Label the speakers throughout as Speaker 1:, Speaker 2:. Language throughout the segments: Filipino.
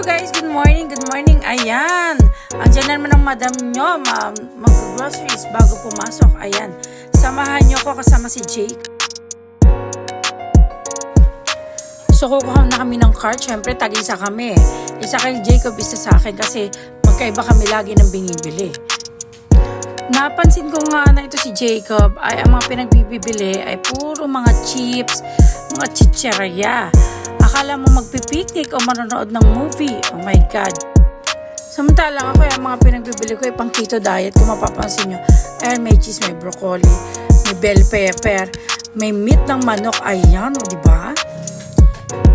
Speaker 1: Hello guys, good morning, good morning. Ayan, andyan na naman ang madam nyo, ma mag-groceries bago pumasok. Ayan, samahan nyo ko kasama si Jake. So kukuha na kami ng cart, syempre tag-isa kami. Isa kay Jacob, isa sa akin kasi magkaiba kami lagi ng binibili. Napansin ko nga na ito si Jacob ay ang mga pinagbibili ay puro mga chips, mga chicherya. Akala mo magpipiknik o manonood ng movie. Oh my God. Samantalang ako yung mga pinagbibili ko ay pang keto diet kung mapapansin nyo. Ayan, may cheese, may broccoli, may bell pepper, may meat ng manok. Ayan, o, di ba?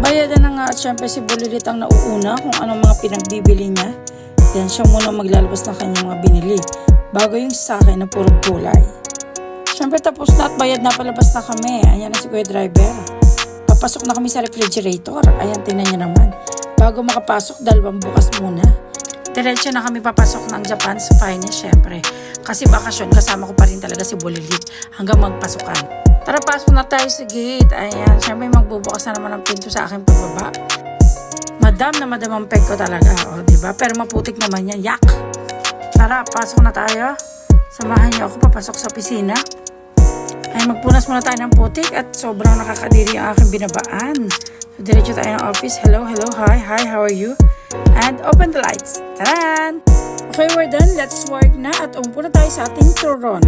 Speaker 1: Bayadan na nga at syempre si Bulilit ang nauuna kung anong mga pinagbibili niya. Yan siya muna maglalabas ng kanyang mga binili. Bago yung sa akin na puro gulay. Syempre tapos na at bayad na palabas na kami. Ayan na si Kuya Driver. Papasok na kami sa refrigerator. Ayan, tingnan niyo naman. Bago makapasok, dalawang bukas muna. Diretso na kami papasok ng Japan's Finest, syempre. Kasi bakasyon, kasama ko pa rin talaga si Bulilit hanggang magpasukan. Tara, pasok na tayo sa gate. Ayan, syempre magbubukas na naman ang pinto sa aking pagbaba. Madam na madam ang peg ko talaga, o, di ba? Pero maputik naman yan, yak! Tara, pasok na tayo. Samahan niyo ako papasok sa opisina. Magpunas muna tayo ng putik at sobrang nakakadiri ang aking binabaan. So, diretso tayo ng office. Hello, hello, hi, hi, how are you? And open the lights. Taran! Okay, we're done. Let's work na at umupo na tayo sa ating turon.